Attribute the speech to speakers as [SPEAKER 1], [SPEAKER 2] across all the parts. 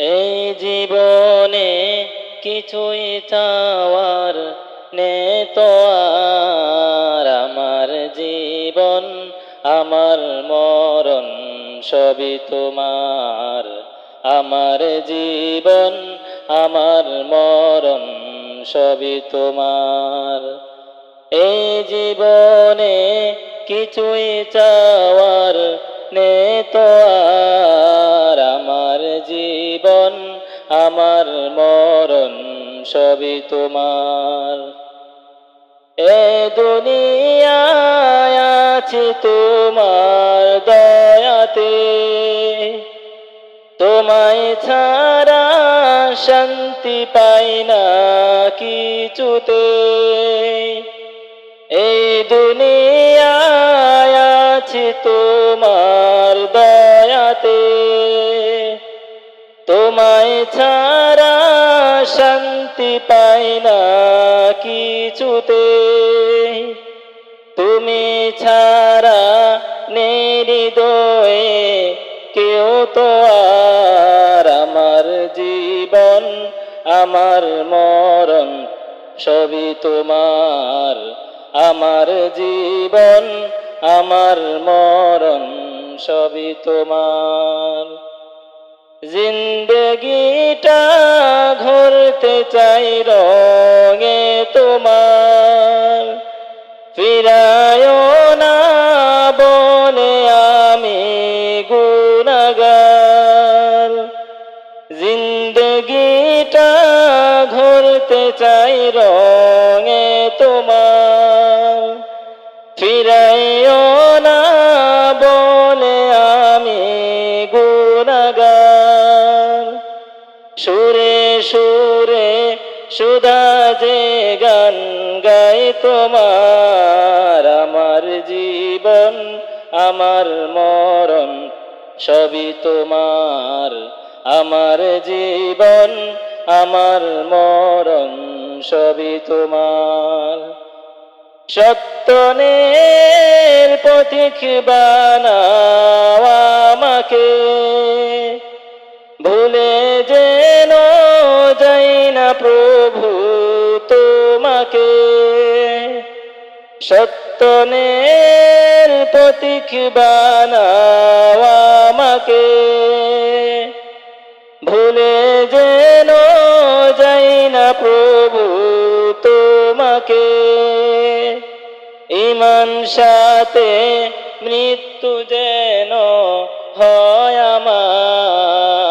[SPEAKER 1] এই জীবনে কিছুই চাওয়ার নে তো আর। আমার জীবন, আমার মরণ সবই তোমার। আমার জীবন, আমার মরণ সবই তোমার। এই জীবনে কিছুই চাওয়ার আমার মরণ সবই তোমার। এ দুনিয়ায় আছি তোমার দয়াতে। তোমায় ছাড়া শান্তি পাই না কিছুতে। এই দুনিয়ায় আছি তোমার তোমায় ছাড়া শান্তি পাই না কিছুতে। তুমি ছাড়া নির্দয়ে কেউ তো আর আমার জীবন, আমার মরণ, সবই তোমার। আমার জীবন, আমার মরণ, সবই তোমার। জিন্দগিটা ঘুরতে চাই রঙে তোমার। ফিরায় না বলে আমি গুণাগার। জিন্দগিটা ঘুরতে চাই রঙে তোমার। ফিরাইও সুরে সুরে সুধা যে গান গাই তোমার, আমার জীবন, আমার মরণ, সবই তোমার। আমার জীবন, আমার মরণ, সবই তোমার। সত্যনের পথিক বানাও আমাকে। যেন যাই না প্রভু তোমাকে? সত্যনের পথিক বানাও আমাকে। ভুলে যেন যাই না প্রভু তোমাকে। ইমান সাথে মৃত্যু যেন হয় আমার।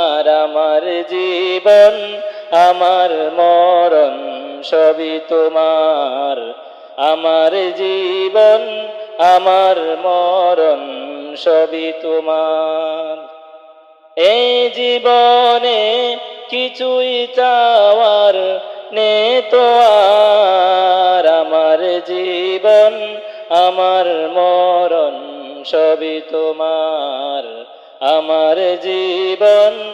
[SPEAKER 1] জীবন, আমার মরণ সবই তোমার। আমার জীবন, আমার মরণ সবই তোমার। এই জীবনে কিছুই চাওয়ার নে তো আর। আমার জীবন, আমার মরণ সবই তোমার। আমার জীবন